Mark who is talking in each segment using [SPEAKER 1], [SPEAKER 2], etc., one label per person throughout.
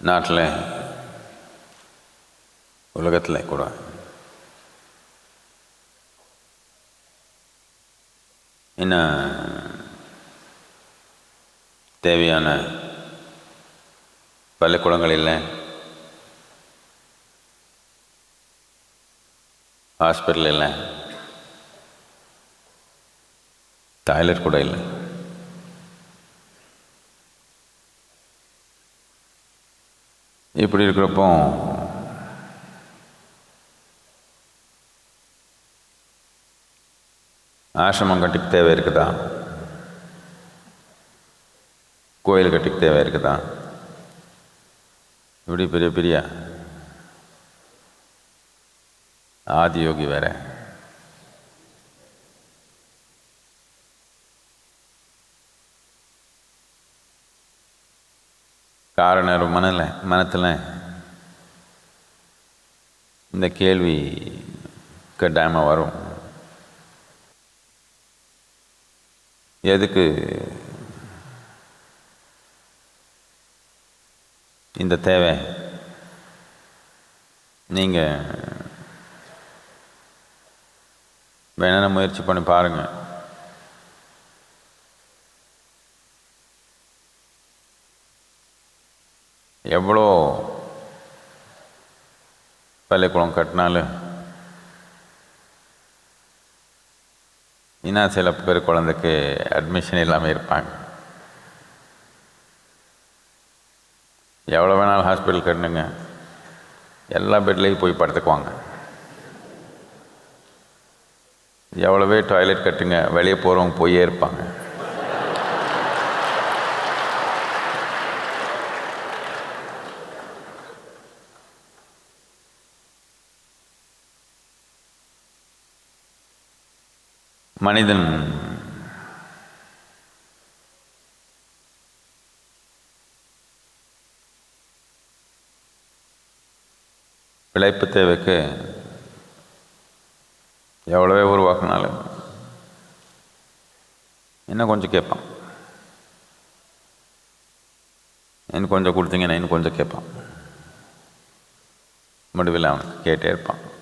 [SPEAKER 1] நாட்டில் உலகத்தில் கூட. இன்னும் தேவையான பள்ளிக்கூடங்கள் இல்லை ஹாஸ்பிட்டல் இல்லை டாய்லெட் கூட இல்லை. இப்படி இருக்கிறப்போ ஆசிரமம் கட்டிக்கு தேவை இருக்குதா? கோயில் கட்டிக்கு தேவை இருக்குதா? இப்படி பெரிய பெரிய ஆதியோகி வேறு. காரணர் மனல மனத்தில்? இந்த கேள்வி கட்டாயமாக வரும். எதுக்கு இந்த தேவை? நீங்கள் வேணா முயற்சி பண்ணி பாருங்கள் எவ்வளோ பள்ளிக்கூடம் கட்டினாலும் இன்னும் சில பேர் குழந்தைக்கு அட்மிஷன் இல்லாமல் இருப்பாங்க. எவ்வளோ வேணாலும் ஹாஸ்பிட்டல் கட்டணுங்க. எல்லா பெட்லேயும் போய் படுத்துக்குவாங்க. எவ்வளவே டாய்லெட் கட்டுங்க வெளியே போகிறவங்க போயே இருப்பாங்க. மனிதன். பிழைப்பு தேவைக்கு எவ்வளவே உருவாக்குனாலும் இன்னும் கொஞ்சம் கேட்பான். இன்னும் கொஞ்சம் கொடுத்தீங்கன்னா இன்னும் கொஞ்சம் கேட்பான். முடிவில் அவன் கேட்டே இருப்பான்.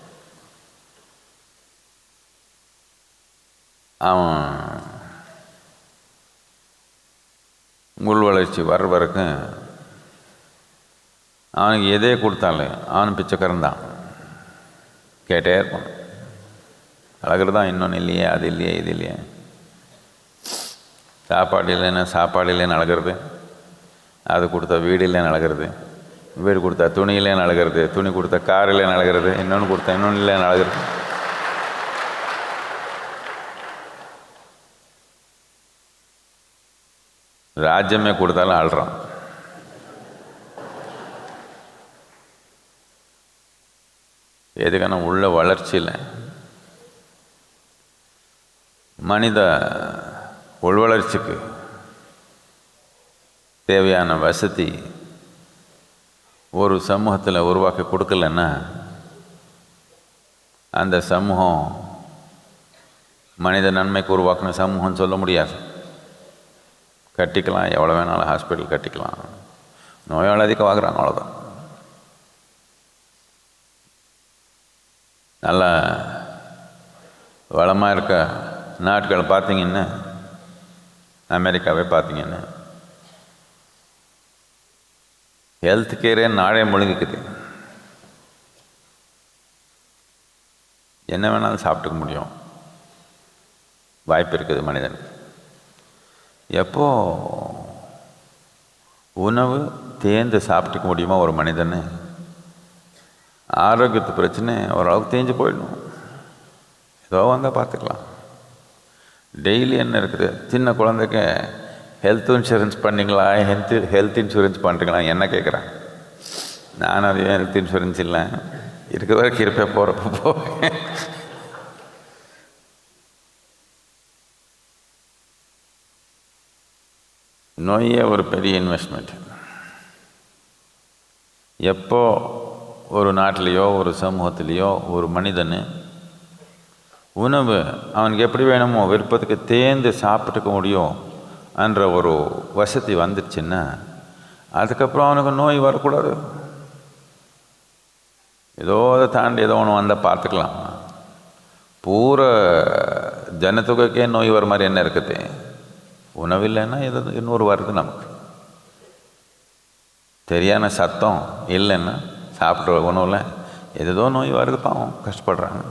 [SPEAKER 1] அவன் உள் வளர்ச்சி வர்ற வரைக்கும் அவனுக்கு எதே கொடுத்தாலும் அவன் பிச்சைக்காரன் தான். கேட்டே இருப்பான். அழகிறது தான் இன்னொன்று இல்லையே அது இல்லையே இது இல்லையே. சாப்பாடு இல்லைன்னா சாப்பாடு இல்லைன்னு அழகிறது அது கொடுத்தா வீடு இல்லைன்னு அழகிறது வீடு கொடுத்தா துணி இல்லைன்னு அழகிறது துணி கொடுத்தா கார் இல்லைன்னு அழகிறது இன்னொன்று கொடுத்தா இன்னொன்று இல்லைன்னு அழகிறது ராஜ்யமே கொடுத்தாலும் ஆள்றான் எதுக்கான உள்ள வளர்ச்சியில். மனித உள்வளர்ச்சிக்கு தேவையான வசதி ஒரு சமூகத்தில் உருவாக்கி கொடுக்கலன்னா அந்த சமூகம் மனித நன்மைக்கு உருவாக்கின சமூகம் சொல்ல முடியாது. கட்டிக்கலாம் எவ்வளோ வேணாலும் ஹாஸ்பிட்டல் கட்டிக்கலாம். நோயாளி அதிகமாகறாங்க அவ்வளோதான் நல்லா வளமாக இருக்க நாட்களை பார்த்தீங்கன்னா அமெரிக்காவே பார்த்தீங்கன்னா ஹெல்த் கேரே நாடே முழுங்கிக்குது என்ன வேணாலும் சாப்பிட்டுக்க முடியும். வாய்ப்பு இருக்குது மனிதனுக்கு. எப்போ உணவு தேர்ந்து சாப்பிட்டுக்க முடியுமா ஒரு மனிதன் ஆரோக்கியத்து பிரச்சனை ஓரளவுக்கு தேஞ்சு போயிடணும். ஏதோ வந்தால் பார்த்துக்கலாம். டெய்லி என்ன இருக்குது? சின்ன குழந்தைக்கு ஹெல்த் இன்சூரன்ஸ் பண்ணிங்களா ஹெல்த் ஹெல்த் இன்சூரன்ஸ் பண்ணுறீங்களா என்ன கேட்குறேன் நானும் அது ஹெல்த் இன்சூரன்ஸ் இல்லை. இருக்கிற வரைக்கும் இருப்பேன் போகிறப்ப போவேன். நோயே ஒரு பெரிய இன்வெஸ்ட்மெண்ட் எப்போ ஒரு நாட்டிலேயோ ஒரு சமூகத்திலேயோ ஒரு மனிதன் உணவு அவனுக்கு எப்படி வேணுமோ விருப்பத்துக்கு தேர்ந்து சாப்பிட்டுக்க முடியும் என்ற ஒரு வசதி வந்துடுச்சுன்னா அதுக்கப்புறம் அவனுக்கு நோய் வரக்கூடாது. ஏதோ அதை தாண்டி ஏதோ ஒன்று வந்தால் பார்த்துக்கலாம். பூரா ஜனத்தொகைக்கே நோய் வர மாதிரி என்ன இருக்குது? உணவில்லைன்னா ஏதோ இன்னொரு வருது நமக்கு. சரியான சத்தம் இல்லைன்னா சாப்பிட்ற உணவில் ஏதோ நோய் வருது பாவம் கஷ்டப்படுறாங்க.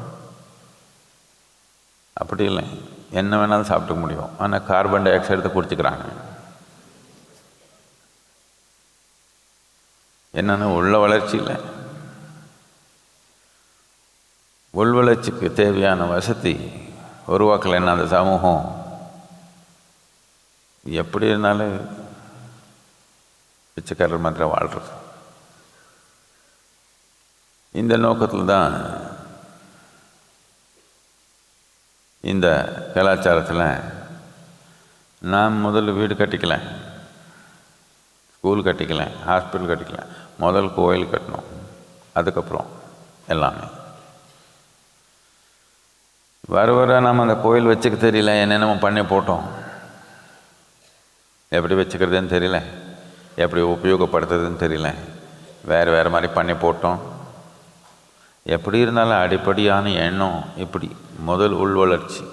[SPEAKER 1] அப்படி இல்லை. என்ன வேணாலும் சாப்பிட்டுக்க முடியும். ஆனால் கார்பன் டை ஆக்சைடு குடிச்சிக்கிறாங்க. என்னென்னா உள்ள வளர்ச்சி இல்லை. உள் வளர்ச்சிக்கு தேவையான வசதி உருவாக்கலைன்னா அந்த சமூகம் எப்படி இருந்தாலும் பிச்சைக்காரர் மாதிரி வாழ்கிறது இந்த நோக்கத்தில் தான் இந்த கலாச்சாரத்தில் நான் முதல்ல வீடு கட்டிக்கல. School கட்டிக்கல hospital கட்டிக்கல. முதல் கோயில் கட்டணும். அதுக்கப்புறம் எல்லாமே. வர வர நம்ம அந்த கோயில் வச்சுக்க தெரியல என்னென்னமோ பண்ணி போட்டோம். எப்படி வச்சுக்கிறதுன்னு தெரியல. எப்படி உபயோகப்படுத்துறதுன்னு தெரியல. வேறு வேறு மாதிரி பண்ணி போட்டோம். எப்படி இருந்தாலும் அடிப்படையான எண்ணம் இப்படி முதல் உள் வளர்ச்சி.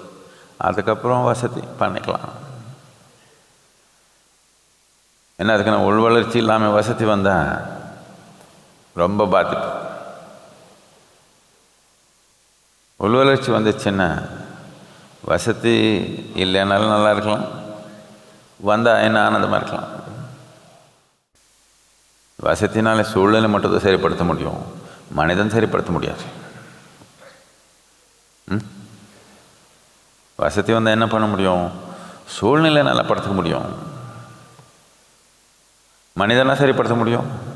[SPEAKER 1] அதுக்கப்புறம் வசதி பண்ணிக்கலாம். என்ன அதுக்கு உள் வளர்ச்சி இல்லாமல் வசதி வந்தால் ரொம்ப பாதிப்பு. உள் வளர்ச்சி வந்துச்சுன்னா வசதி இல்லைனாலும் நல்லா இருக்கலாம். வந்தால் என்ன ஆனந்தமாக இருக்கலாம். வசதினால சூழ்நிலை மட்டும் தான் சரிப்படுத்த முடியும். மனிதன் சரிப்படுத்த முடியாது. ம்? வசதி வந்தால் என்ன பண்ண முடியும்? சூழ்நிலை நல்லா படுத்த முடியும். மனிதனாக சரிப்படுத்த முடியும்?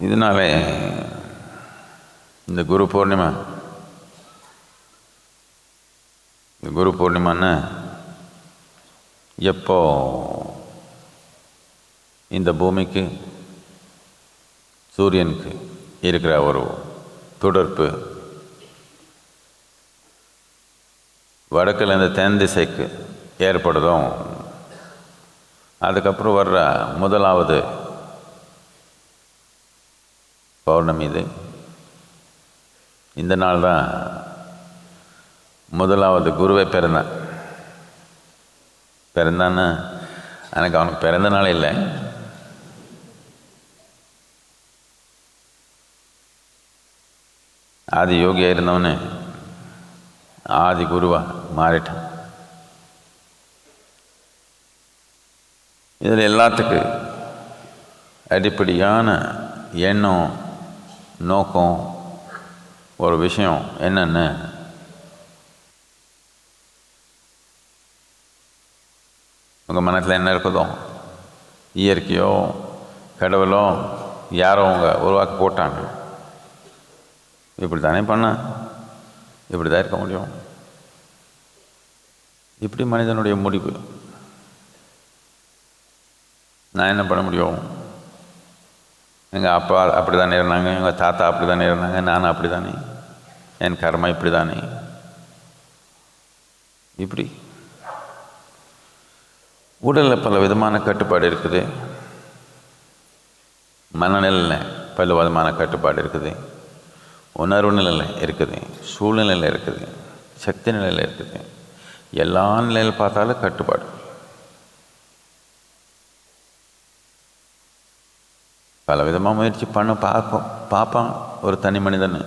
[SPEAKER 1] இதனாலே இந்த குரு பூர்ணிமா இந்த குரு பூர்ணிமான்னு எப்போ இந்த பூமிக்கு சூரியனுக்கு இருக்கிற ஒரு தொடர்பு வடக்குலேருந்து தென் திசைக்கு ஏற்படுதும் அதுக்கப்புறம் வர்ற முதலாவது பௌர்ணமி இது. இந்த நாள் தான் முதலாவது குருவை பிறந்தான் பிறந்தான்னு எனக்கு அவனுக்கு பிறந்த நாள் இல்லை. ஆதி யோகியாக இருந்தவனே ஆதி குருவா மாறிட்டான். இதில் எல்லாத்துக்கு அடிப்படையான எண்ணம் நோக்கம் ஒரு விஷயம் என்னென்னு உங்கள் மனத்தில் என்ன இருக்குதோ? இயற்கையோ கடவுளோ யாரோ அவங்க உருவாக்கி போட்டாங்க. இப்படி தானே பண்ண? இப்படி தான் இருக்க முடியும். இப்படி மனிதனுடைய முடிவு. நான் என்ன பண்ண முடியும்? எங்கள் அப்பா அப்படி தானே இருந்தாங்க எங்கள் தாத்தா அப்படி தானே இருந்தாங்க நான் அப்படி தானே என் கர்மா இப்படி தானே இப்படி. உடலில் பல விதமான கட்டுப்பாடு இருக்குது. மனநிலையில் பல விதமான கட்டுப்பாடு இருக்குது. உணர்வு நிலையில் இருக்குது. சூழ்நிலையில் இருக்குது. சக்தி நிலையில் இருக்குது. எல்லா நிலையில் பார்த்தாலும் கட்டுப்பாடு. பல விதமாக முயற்சி பண்ண பார்ப்போம். பார்ப்பான். ஒரு தனி மனிதன்.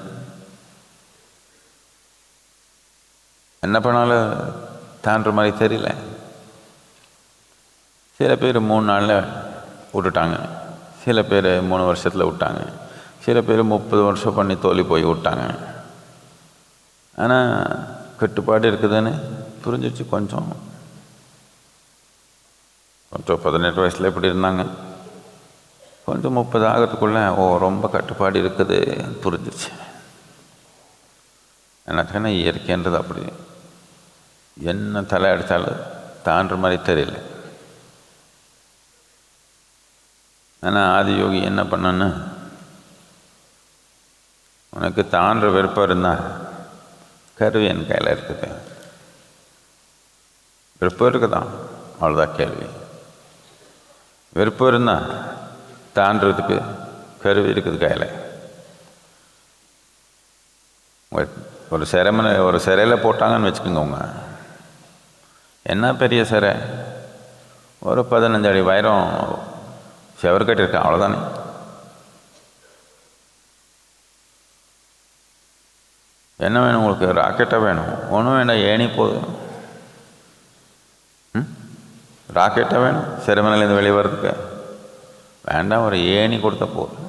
[SPEAKER 1] என்ன பண்ணாலும் தாண்டுற மாதிரி தெரியல. சில பேர் மூணு நாளில் விட்டுட்டாங்க. சில பேர் மூணு வருஷத்தில் விட்டாங்க. சில பேர் முப்பது வருஷம் பண்ணி தோல்வி போய் விட்டாங்க. ஆனால் கட்டுப்பாடு இருக்குதுன்னு புரிஞ்சிச்சு கொஞ்சம். கொஞ்சம் பதினெட்டு வயசில் எப்படி இருந்தாங்க. கொஞ்சம் முப்பது ஆகிறதுக்குள்ளே ஓ ரொம்ப கட்டுப்பாடு இருக்குது புரிஞ்சிச்சு எனக்குன்னா இயற்கைன்றது அப்படி. என்ன தலை அடித்தாலும் தாண்டுற மாதிரி தெரியல. ஆனால் ஆதியோகி என்ன பண்ணன்னு உனக்கு தாண்டுற விருப்பம் இருந்தால் கருவி என் கையில் இருக்குது. விருப்பம் இருக்குதான். அவ்வளோதான் கேள்வி. விருப்பம் இருந்தால் தாண்டறதுக்கு கருவி இருக்குது கையில். ஒரு சிரமனை ஒரு சிறையில் போட்டாங்கன்னு வச்சுக்கோங்க அவங்க என்ன பெரிய சிறை? ஒரு பதினஞ்சு அடி வைரம் ஷவர் கட்டியிருக்கேன் அவ்வளோதானே என்ன வேணும் உங்களுக்கு ராக்கெட்டாக வேணும் ஒன்றும் வேண்டாம் ஏணி போதும் ம் ராக்கெட்டாக வேணும் சிறுமனையிலேருந்து வெளியே வர்றதுக்கு வேண்டாம் ஒரு ஏணி கொடுத்தா போதும்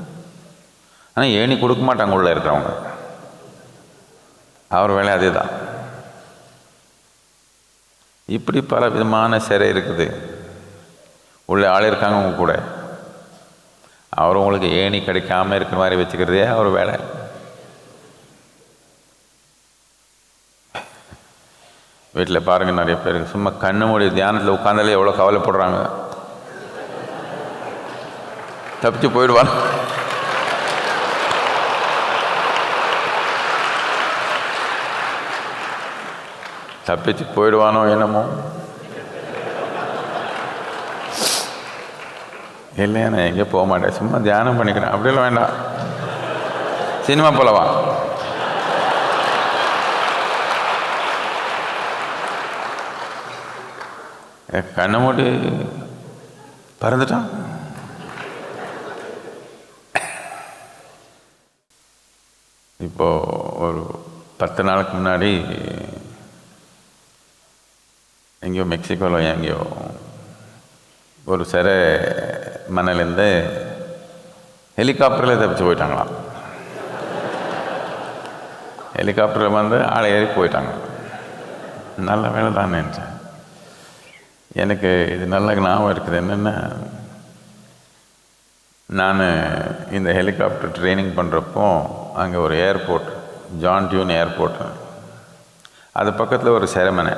[SPEAKER 1] ஆனால் ஏணி கொடுக்க மாட்டாங்க உள்ளே இருக்கிறவங்க அவர் வேலை அதே தான் இப்படி பல விதமான சிறை இருக்குது உள்ளே ஆள் இருக்காங்க உங்க கூட அவர் உங்களுக்கு ஏணி கிடைக்காம இருக்கிற மாதிரி வச்சுக்கிறதே அவர் வேலை. வீட்டில் பாருங்கள் நிறைய பேர் சும்மா கண்ணு மூடி தியானத்தில் உட்காந்தாலே எவ்வளோ கவலைப்படுறாங்க. தப்பிச்சு போயிடுவாங்க. தப்பிச்சு போயிடுவானோ என்னமோ. இல்லையா நான் எங்கேயும் போக மாட்டேன். சும்மா தியானம் பண்ணிக்கிறேன். அப்படிலாம் வேண்டாம். சினிமா போலவா கண்ணை மூடி பறந்துட்டான். இப்போ ஒரு பத்து நாளுக்கு முன்னாடி எங்கேயோ மெக்சிகோவில் எங்கேயோ ஒரு சிறை மண்ணிலேருந்து ஹெலிகாப்டரில் தப்பிச்சு போயிட்டாங்களாம். ஹெலிகாப்டரில் வந்து ஆளை ஏறி போயிட்டாங்க. நல்ல வேலை தான் நினச்சேன். எனக்கு இது நல்ல ஞாபகம் இருக்குது. என்னென்னா நான் இந்த ஹெலிகாப்டர் ட்ரைனிங் பண்ணுறப்போ அங்கே ஒரு ஏர்போர்ட் ஜான் டியூன் ஏர்போர்ட். அது பக்கத்தில் ஒரு செரமனை.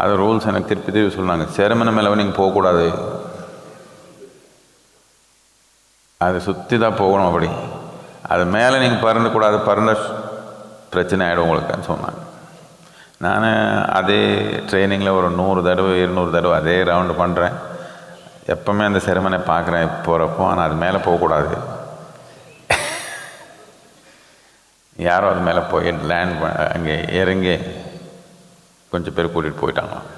[SPEAKER 1] அது ரூல்ஸ் எனக்கு திருப்பி திருப்பி சொன்னாங்க செரமனை மேலே நீங்கள் போகக்கூடாது. அதை சுற்றி தான் போகணும் அப்படி. அது மேலே நீங்கள் பறந்துக்கூடாது பறந்த பிரச்சனை ஆகிடும் உங்களுக்குன்னு சொன்னாங்க. நான் அதே ட்ரைனிங்கில் ஒரு நூறு தடவை இருநூறு தடவை அதே ரவுண்டு பண்ணுறேன் எப்போவுமே அந்த செரமனை பார்க்குறேன் போகிறப்போ ஆனால் அது மேலே போகக்கூடாது. யாரும் அது மேலே போய் லேண்ட் அங்கே இறங்கி கொஞ்சம் பேர் கூட்டிகிட்டு போயிட்டாங்களாம்.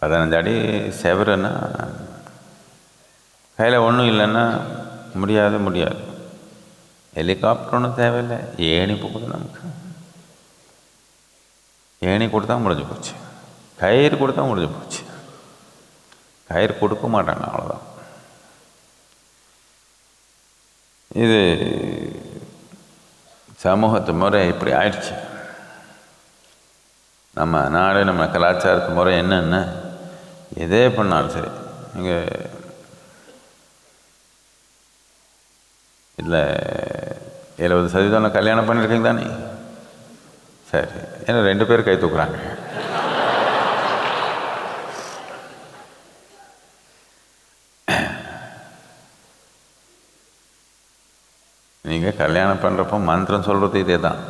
[SPEAKER 1] பதினஞ்சு அடி செவருன்னா கையில் ஒன்றும் இல்லைன்னா முடியாது முடியாது. ஹெலிகாப்டர் ஒன்றும் தேவையில்லை. ஏணி போகுது நமக்கு. ஏணி கொடுத்தா முடிஞ்சு போச்சு. கயிறு கொடுத்தா முடிஞ்சு போச்சு. கயிறு கொடுக்க மாட்டாங்க அவ்வளோதான் இது சமூகத்து முறை இப்படி ஆயிடுச்சு. நம்ம நாடு நம்ம கலாச்சாரத்து முறை என்னென்ன? எதே பண்ணாலும் சரி. நீங்கள் இல்லை எழுபது சதவீதம் கல்யாணம் பண்ணியிருக்கீங்க தானே? சரி. ஏன்னா ரெண்டு பேர் கை தூக்குறாங்க. நீங்கள் கல்யாணம் பண்ணுறப்போ மந்திரம் சொல்கிறது இதே தான்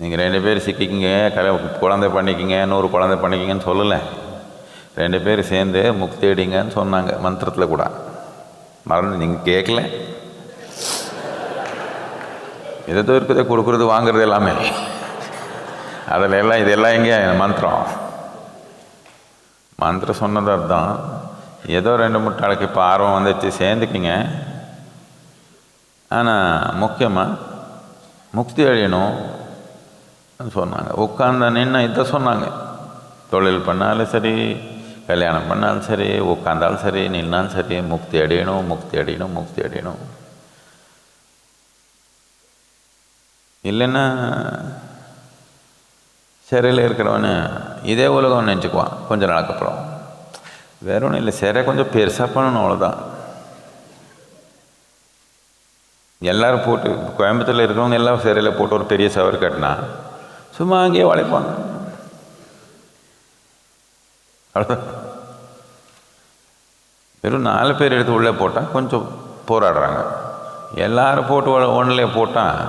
[SPEAKER 1] நீங்கள் ரெண்டு பேர் சிக்கிக்கிங்க கல்யா குழந்தை பண்ணிக்கிங்க நூறு குழந்தை பண்ணிக்கிங்கன்னு சொல்லலை. ரெண்டு பேர் சேர்ந்து முக்தி அடிங்கன்னு சொன்னாங்க மந்திரத்தில் கூட. மறந்து நீங்கள் கேட்கல இதை தவிர்க்கதை கொடுக்குறது வாங்குறது எல்லாமே. அதில் எல்லாம் இதெல்லாம் எங்கே? மந்திரம். மந்திரம் சொன்னது அர்த்தம். ஏதோ ரெண்டு முட்டாளுக்கு இப்போ ஆர்வம் வந்துச்சு சேர்ந்துக்கிங்க. ஆனால் முக்கியமாக முக்தி அழியணும் சொன்னாங்க. உட்கார்ந்த நின்று இதை சொன்னாங்க. தொழில் பண்ணாலும் சரி கல்யாணம் பண்ணாலும் சரி உட்காந்தாலும் சரி நின்னாலும் சரி முக்தி அடையணும் முக்தி அடையணும் முக்தி அடையணும். இல்லைன்னா சிறையில் இருக்கிறவனு இதே உலகம் நினச்சிக்குவான் கொஞ்ச நாளுக்கு அப்புறம். வேற ஒன்றும் இல்லை சிறை கொஞ்சம் பெருசாக பண்ணணும் அவ்வளோதான் எல்லோரும் போட்டு கோயம்புத்தூரில் இருக்கிறவங்க எல்லாம் சிறையில் போட்டு ஒரு பெரிய சவர் கட்டினா சும்மா அங்கேயே உழைப்பாங்க. அவ்வளோதான் வெறும் நாலு பேர் எடுத்து உள்ளே போட்டால் கொஞ்சம் போராடுறாங்க. எல்லாரும் போட்டு ஒன்றிலே போட்டால்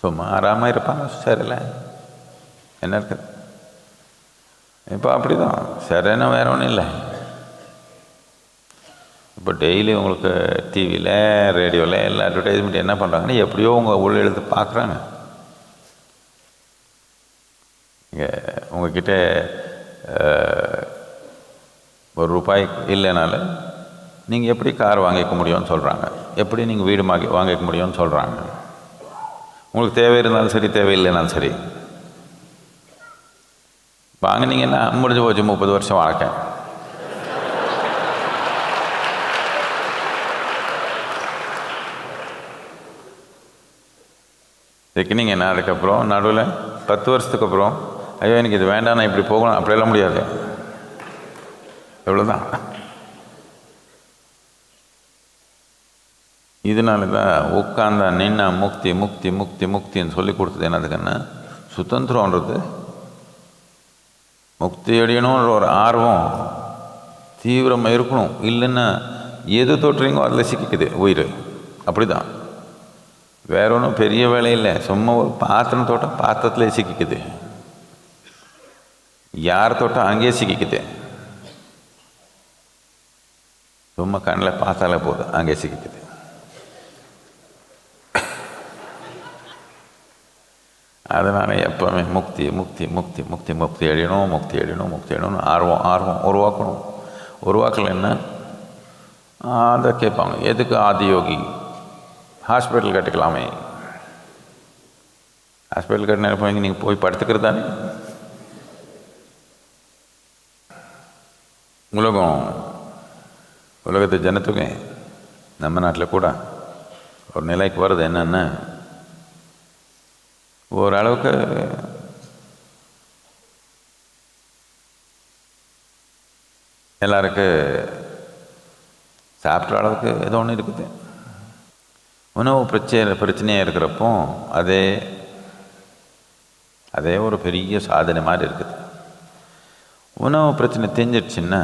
[SPEAKER 1] சும்மா ஆறாமல் இருப்பாங்க. சரியில்ல. என்ன இருக்குது இப்போ அப்படி தான் சரின்னு வேற ஒன்றும் இல்லை. இப்போ டெய்லி உங்களுக்கு டிவியில் ரேடியோவில் எல்லா அட்வர்டைஸ்மெண்ட் என்ன பண்ணுறாங்கன்னா எப்படியோ உங்கள் உள்ள எழுத்து பார்க்குறாங்க இங்கே உங்ககிட்ட ஒரு ரூபாய் இல்லைனால நீங்கள் எப்படி கார் வாங்கிக்க முடியும்னு சொல்கிறாங்க எப்படி நீங்கள் வீடு வாங்கி வாங்கிக்க முடியும்னு சொல்கிறாங்க உங்களுக்கு தேவை இருந்தாலும் சரி தேவையில்லைனாலும் சரி. வாங்கினீங்கன்னா முடிஞ்சு போச்சு முப்பது வருஷம் வாழ்க்கேன் தைக்கினீங்கன்னா அதுக்கப்புறம் நடுவில் பத்து வருஷத்துக்கு அப்புறம் ஐயோ எனக்கு இது வேண்டாம் நான் இப்படி போகணும். அப்படியெல்லாம் முடியாது. எவ்வளோதான் இதனால தான் உட்காந்தா நின்னா முக்தி முக்தி முக்தி முக்தின்னு சொல்லி கொடுத்தது என்னதுக்குன்னா சுதந்திரன்றது முக்தி அடையணுன்ற ஒரு ஆர்வம் தீவிரமாக இருக்கணும். இல்லைன்னா எது தொட்டுறீங்களோ அதில் சிக்கிக்குது உயிர். அப்படிதான். வேற ஒன்றும் பெரிய வேலை இல்லை. சும்மா ஒரு பாத்திரம் தோட்டம் பாத்திரத்துலேயே சிக்கிக்குது. யார் தொட்டால் அங்கேயே சிக்கிக்குது. சும்மா கண்ணில் பார்த்தாலே போதும் அங்கே சிக்கிக்குது. அதனால் எப்போவுமே முக்தி முக்தி முக்தி முக்தி முக்தி அடையணும் முக்தி அடையணும் முக்தி அடையணும் ஆர்வம் ஆர்வம் உருவாக்கணும் உருவாக்கலைன்னா அதை கேட்பாங்க. எதுக்கு ஆதியோகி ஹாஸ்பிட்டல் கட்டிக்கலாமே. ஹாஸ்பிட்டல் கட்டினால போய் நீங்கள் போய் படுத்துக்கிறது தானே? உலகம் உலகத்து ஜனத்துக்கு நம்ம நாட்டில் கூட ஒரு நிலைக்கு வருது என்னென்னா ஓரளவுக்கு எல்லாருக்கு சாப்பிட்ற அளவுக்கு ஏதோ ஒன்று இருக்குது. உணவு பிரச்சனை பிரச்சனையாக இருக்கிறப்போ அதே அதே ஒரு பெரிய சாதனை மாதிரி இருக்குது. உணவு பிரச்சனை தெரிஞ்சிடுச்சுன்னா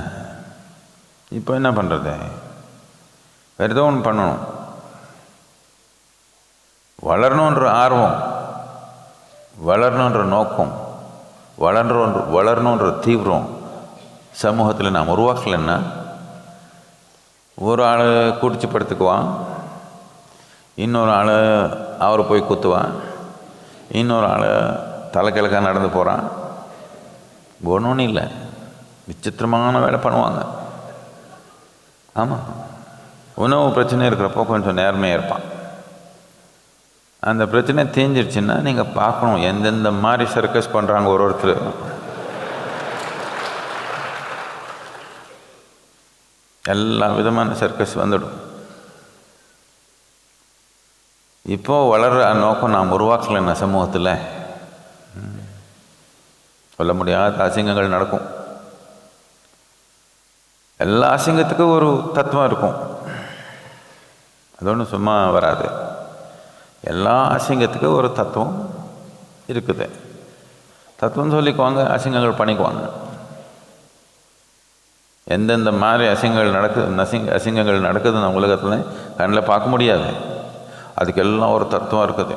[SPEAKER 1] இப்போ என்ன பண்ணுறது வேறு ஏதோ ஒன்று பண்ணணும். வளரணுன்ற ஆர்வம் வளரணுன்ற நோக்கம் வளர்ன்ற வளரணுன்ற தீவிரம் சமூகத்தில் நாம் உருவாக்கலைன்னா ஒரு ஆள் குடிச்சு படுத்துக்குவான் இன்னொரு ஆள் அவரை போய் குத்துவான் இன்னொரு ஆள் தலைக்கிழக்காக நடந்து போகிறான் ஒன்றும் இல்லை. விசித்திரமான வேலை பண்ணுவாங்க. ஆமாம் உணவு பிரச்சனை இருக்கிறப்போ கொஞ்சம் நேர்மையாக இருப்பான். அந்த பிரச்சனை தேஞ்சிருச்சுன்னா நீங்கள் பார்க்கணும் எந்தெந்த மாதிரி சர்க்கஸ் பண்ணுறாங்க ஒரு ஒருத்தர். எல்லா விதமான சர்க்கஸ் வந்துடும். இப்போது வளர்கிற நோக்கம் நாம் உருவாக்கலைன்னா சமூகத்தில். சொல்ல முடியாத அசிங்கங்கள் நடக்கும். எல்லா அசிங்கத்துக்கும் ஒரு தத்துவம் இருக்கும். அது ஒன்றும் சும்மா வராது. எல்லா அசிங்கத்துக்கும் ஒரு தத்துவம் இருக்குது. தத்துவம் சொல்லிக்குவாங்க அசிங்கங்கள் பண்ணிக்குவாங்க. எந்தெந்த மாதிரி அசிங்கங்கள் நடக்குது அசிங்க அசிங்கங்கள் நடக்குது நம்ம உலகத்தில் கண்ணில் பார்க்க முடியாது. அதுக்கெல்லாம் ஒரு தத்துவம் இருக்குது.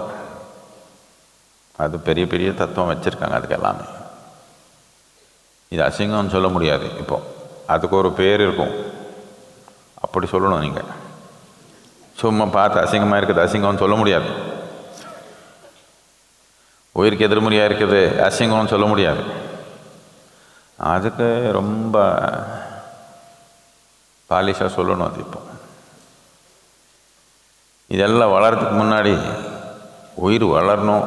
[SPEAKER 1] அது பெரிய பெரிய தத்துவம் வச்சுருக்காங்க அதுக்கு எல்லாமே இது அசிங்கம்னு சொல்ல முடியாது இப்போ. அதுக்கு ஒரு பேர் இருக்கும். அப்படி சொல்லணும் நீங்கள் சும்மா பார்த்து அசிங்கமாக இருக்குது அசிங்கம்னு சொல்ல முடியாது. உயிருக்கு எதிர்மறையாக இருக்குது அசிங்கம்னு சொல்ல முடியாது. அதுக்கு ரொம்ப பாலிஷாக சொல்லணும் அது இப்போ. இதெல்லாம் வளர்றதுக்கு முன்னாடி உயிர் வளரணும்.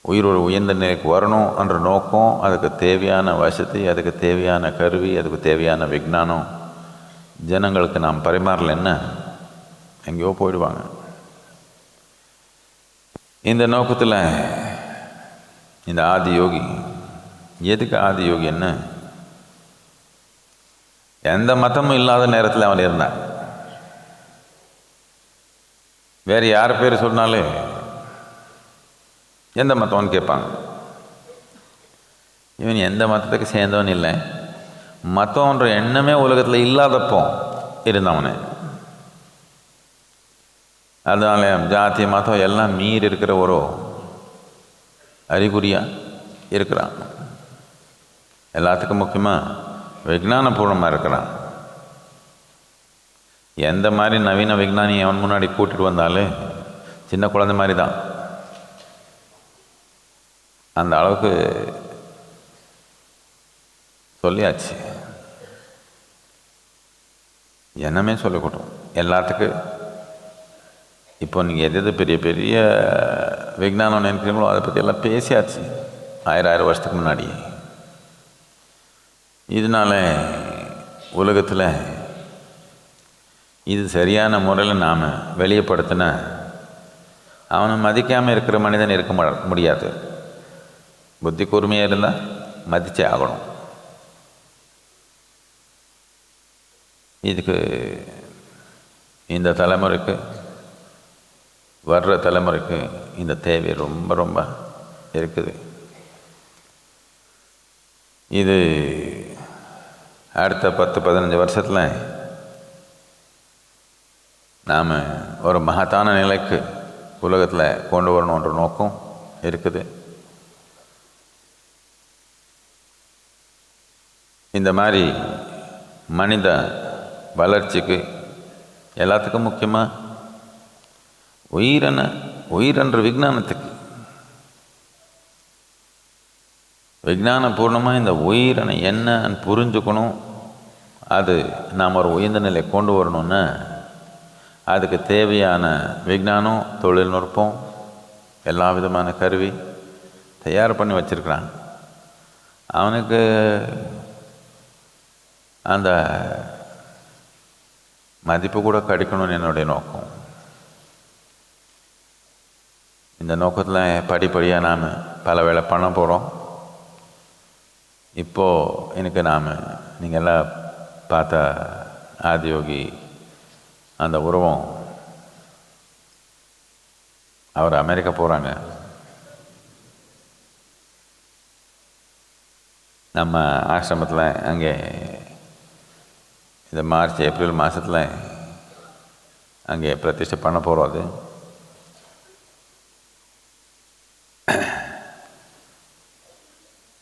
[SPEAKER 1] உயிர் ஒரு உயர்ந்த நிலைக்கு வரணும் என்ற நோக்கம் அதுக்கு தேவையான வசதி அதுக்கு தேவையான கருவி அதுக்கு தேவையான விஜானம் ஜனங்களுக்கு நாம் பரிமாறலைன்னா எங்கேயோ போயிடுவாங்க. இந்த நோக்கத்தில் இந்த ஆதி யோகி எதுக்கு ஆதி யோகி என்ன? எந்த மதமும் இல்லாத நேரத்தில் அவன் இருந்தான். வேறு யார் பேர் சொன்னாலே எந்த மதம்னு கேட்பாங்க. இவன் எந்த மதத்துக்கு சேர்ந்தவன் இல்லை. மதம்ன்ற எண்ணமே உலகத்தில் இல்லாதப்போ இருந்தவனே. அதனால ஜாதி மதம் எல்லாம் மீறி இருக்கிற ஒரு அறிகுறியாக இருக்கிறான். எல்லாத்துக்கும் முக்கியமாக விஜானபூர்வமாக இருக்கிறான். எந்த மாதிரி நவீன விஞ்ஞானி அவன் முன்னாடி கூட்டிகிட்டு வந்தாலே சின்ன குழந்தை மாதிரி தான் அந்த அளவுக்கு சொல்லியாச்சு. என்னமே சொல்லிக்கூட்டோம். எல்லாத்துக்கும் இப்போ நீங்கள் எது எது பெரிய பெரிய விஞ்ஞானம் நினைக்கிறீங்களோ அதை பற்றி எல்லாம் பேசியாச்சு. ஆயிரம் ஆயிரம் வருஷத்துக்கு முன்னாடி. இதனால உலகத்தில் இது சரியான முறையில் நாம் வெளியப்படுத்தின அவனை மதிக்காமல் இருக்கிற மனிதன் இருக்க முடியாது. புத்தி கூர்மையாக இருந்தால் மதிச்சே ஆகணும் இதுக்கு இந்த தலைமுறைக்கு வர்ற தலைமுறைக்கு இந்த தேவை ரொம்ப ரொம்ப இருக்குது இது அடுத்த பத்து பதினஞ்சு வருஷத்தில் நாம் ஒரு மகத்தான நிலைக்கு உலகத்தில் கொண்டு வரணுன்ற நோக்கம் இருக்குது இந்த மாதிரி மனித வளர்ச்சிக்கு எல்லாத்துக்கும் முக்கியமாக உயிரென உயிரன்ற விஞ்ஞானத்துக்கு. விஞ்ஞான பூர்ணமாக இந்த உயிரனை என்னன்னு புரிஞ்சுக்கணும். அது நாம் ஒரு உயர்ந்த நிலை கொண்டு வரணும்னு அதுக்கு தேவையான விஞ்ஞானம் தொழில்நுட்பம் எல்லா விதமான கருவி தயார் பண்ணி வச்சிருக்கிறான் அவனுக்கு அந்த மதிப்பு கூட கிடைக்கணும்னு என்னுடைய நோக்கம். இந்த நோக்கத்தில் படிப்படியாக நாம் பல வேலை பண்ண போகிறோம் இப்போது எனக்கு நாம் நீங்கள் எல்லாம் பார்த்த ஆதியோகி அந்த உருவம் அவர் அமெரிக்கா போகிறாங்க நம்ம ஆசிரமத்தில் அங்கே இந்த மார்ச் ஏப்ரல் மாதத்தில் அங்கே பிரதிஷ்டை பண்ண போகிறோம் அது.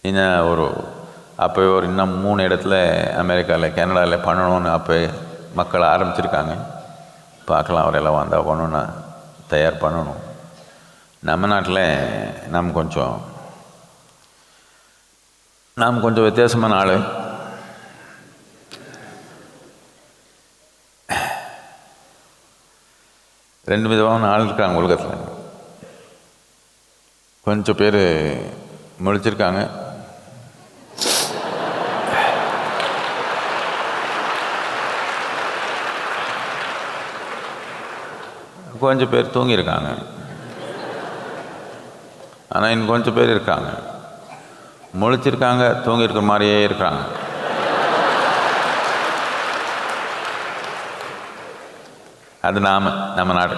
[SPEAKER 1] இன்னும் ஒரு அப்போ ஒரு இன்னும் மூணு இடத்துல அமெரிக்காவில் கனடாவில் பண்ணணும்னு அப்போ மக்கள் ஆரம்பிச்சிருக்காங்க. பார்க்கலாம் அவரெல்லாம் வந்தால் பண்ணணும்னா தயார் பண்ணணும். நம்ம நாட்டில் நம்ம கொஞ்சம் நாம் கொஞ்சம் வித்தியாசமான ஆள். ரெண்டு விதமான ஆள் இருக்காங்க உலகத்தில். கொஞ்சம் பேர் முழிச்சிருக்காங்க. கொஞ்சம் பேர் தூங்கியிருக்காங்க. ஆனால் இன்னும் கொஞ்சம் பேர் இருக்காங்க. முழிச்சிருக்காங்க தூங்கியிருக்கிற மாதிரியே இருக்காங்க. அது நாம நம்ம நாடு.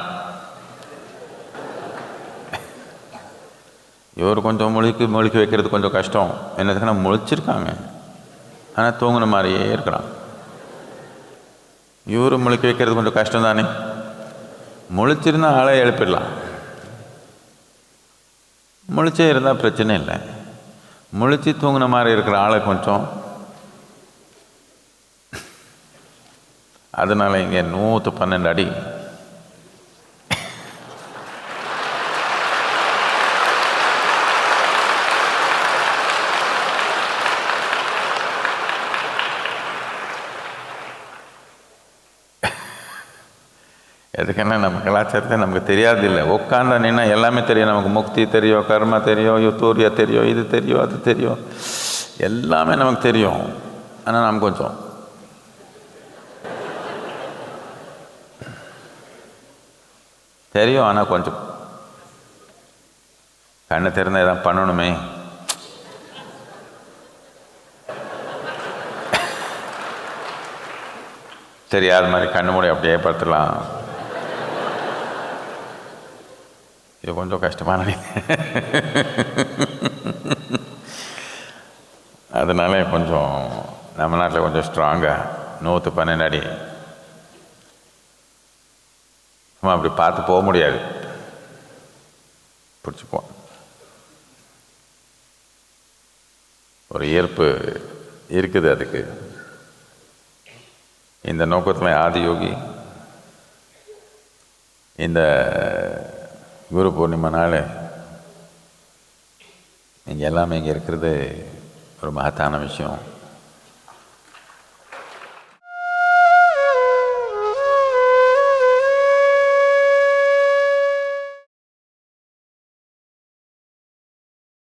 [SPEAKER 1] இவர் கொஞ்சம் முழிக்கு மொழிக்கு வைக்கிறது கொஞ்சம் கஷ்டம். என்னதுக்குன்னா முழிச்சிருக்காங்க. ஆனால் தூங்கின மாதிரியே இருக்கிறான் இவர் முழிக்க வைக்கிறது கொஞ்சம் கஷ்டம் தானே. முழிச்சிருந்தால் ஆளே எழுப்பிடலாம். முழிச்சே இருந்தால் பிரச்சனை இல்லை. முழிச்சு தூங்கின மாதிரி இருக்கிற ஆளை கொஞ்சம் அதனால் இங்கே நூற்று பன்னெண்டு அடி. எதுக்குன்னா நம்ம கலாச்சாரத்தை நமக்கு தெரியாது இல்லை. உட்காந்தா நின்னா எல்லாமே தெரியும். நமக்கு முக்தி தெரியும் கர்மா தெரியும் யுத்தூரியா தெரியும் இது தெரியும் அது தெரியும். எல்லாமே நமக்கு தெரியும். ஆனால் நாம் கொஞ்சம் தெரியும் ஆனால் கொஞ்சம் கண்ணை திறந்தால் எதாவது பண்ணணுமே. சரி அது மாதிரி கண்ணு மூடி அப்படியே படுத்துலாம் இது கொஞ்சம் கஷ்டமான அதனால கொஞ்சம் நம்ம நாட்டில் கொஞ்சம் ஸ்ட்ராங்காக நூற்று பன்னெண்டு அடி. நம்ம அப்படி பார்த்து போக முடியாது. பிடிச்சிப்போம். ஒரு ஈர்ப்பு இருக்குது அதுக்கு. இந்த நோக்கத்துமை ஆதியோகி இந்த குரு பூர்ணிமா நாள் இங்கே எல்லாமே இங்கே இருக்கிறது ஒரு மகத்தான விஷயம்.